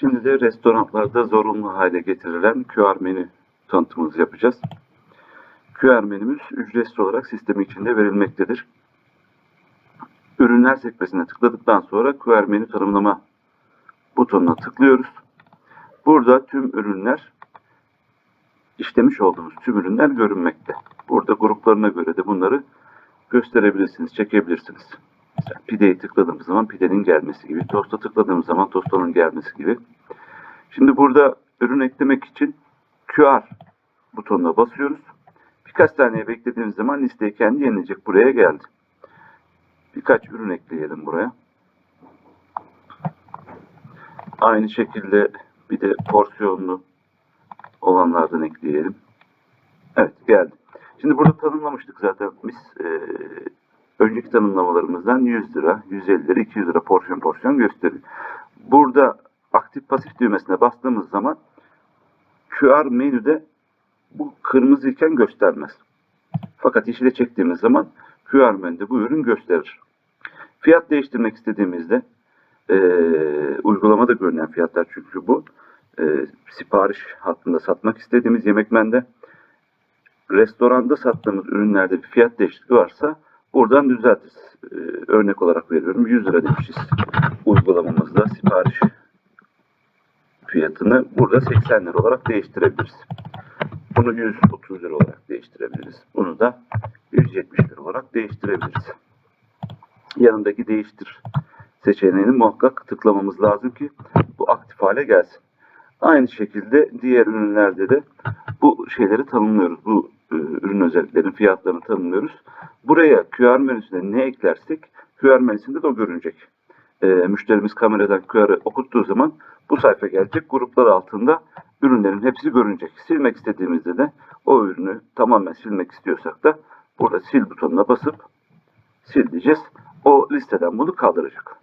Şimdi de restoranlarda zorunlu hale getirilen QR menü tanıtımımızı yapacağız. QR menümüz ücretsiz olarak sistem içinde verilmektedir. Ürünler sekmesine tıkladıktan sonra QR menü tanımlama butonuna tıklıyoruz. Burada tüm ürünler işlemiş olduğumuz tüm ürünler görünmekte. Burada gruplarına göre de bunları gösterebilirsiniz, çekebilirsiniz. Pideyi tıkladığımız zaman pidenin gelmesi gibi, tosta tıkladığımız zaman tostanın gelmesi gibi. Şimdi burada ürün eklemek için QR butonuna basıyoruz. Birkaç saniye beklediğimiz zaman listeyi kendi yenilecek buraya geldi. Birkaç ürün ekleyelim buraya. Aynı şekilde bir de porsiyonlu olanlardan ekleyelim. Evet geldi. Şimdi burada tanımlamıştık zaten biz e, önceki tanımlamalarımızdan 100 lira, 150 lira, 200 lira porsiyon porsiyon gösteriyor. Burada aktif pasif düğmesine bastığımız zaman QR menüde bu kırmızı iken göstermez. Fakat yeşile çektiğimiz zaman QR menüde bu ürün gösterir. Fiyat değiştirmek istediğimizde e, uygulamada görünen fiyatlar çünkü bu e, sipariş hattında satmak istediğimiz yemek mende restoranda sattığımız ürünlerde bir fiyat değişikliği varsa buradan düzeltiriz. Ee, örnek olarak veriyorum 100 lira demişiz uygulamamızda sipariş fiyatını burada 80 lira olarak değiştirebiliriz. Bunu 130 lira olarak değiştirebiliriz. Bunu da 170 lira olarak değiştirebiliriz. Yanındaki değiştir seçeneğini muhakkak tıklamamız lazım ki bu aktif hale gelsin. Aynı şekilde diğer ürünlerde de bu şeyleri tanımlıyoruz. Bu e, ürün özelliklerinin fiyatlarını tanımlıyoruz. Buraya QR menüsüne ne eklersek QR menüsünde de o görünecek. E, müşterimiz kameradan QR'ı okuttuğu zaman bu sayfa gelecek. Gruplar altında ürünlerin hepsi görünecek. Silmek istediğimizde de o ürünü tamamen silmek istiyorsak da burada sil butonuna basıp sil diyeceğiz. O listeden bunu kaldıracak.